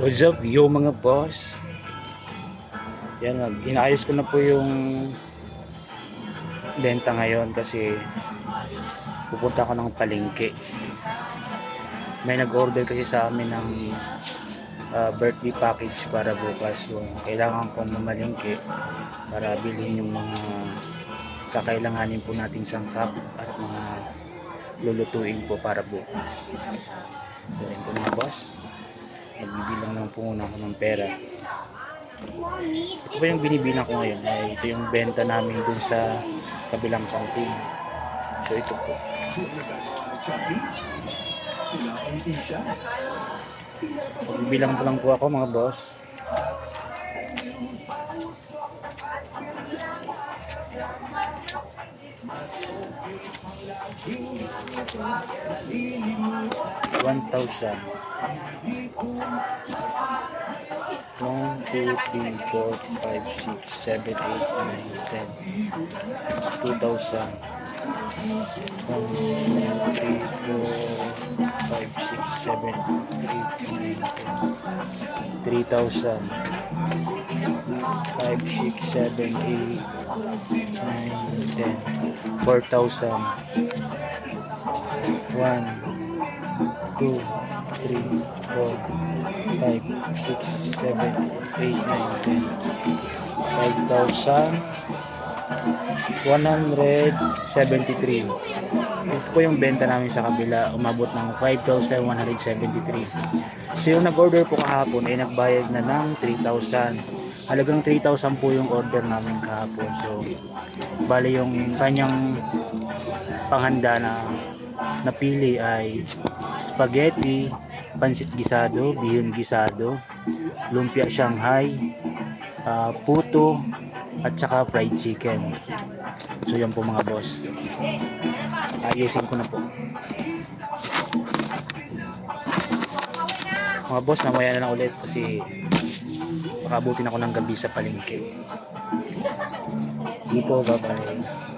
What's up, yo mga boss? Yan, inaayos ko na po yung benta ngayon kasi pupunta ko ng palengke. May nag-order kasi sa amin ng ah, birthday package para bukas. So, kailangan ko mamalingke para bilhin yung mga kakailanganin po nating sangkap at mga lulutuin po para bukas. So, yun po mga boss nagbibilang lang po muna ako ng pera. Ito yung binibilang ko ngayon. Ay, ito yung benta namin dun sa kabilang kantin. So ito po. Magbibilang po lang po ako mga boss. One thousand. One, two, three, four, five, six, seven, eight, nine, ten. Two thousand. One, two, three, four, five, six, seven, eight, nine, ten. Three thousand. Five, six, seven, eight, nine, ten. Four thousand. One, two, three, four, five, six, seven, eight, nine, ten. Five thousand one hundred seventy-three. Ito po yung benta namin sa kabila. Umabot ng 5,173. So yung nag-order po kahapon ay nagbayad na ng 3,000. Halagang 3,000 po yung order namin kahapon. So bali yung kanyang panghanda na napili ay spaghetti, pansit gisado, bihon gisado, lumpia Shanghai, ah, puto, at saka fried chicken. So yan po mga boss. Ayusin ko na po. Mga boss, mamaya na lang ulit kasi makabutin ako ng gabi sa palengke. Sige po, bye-bye.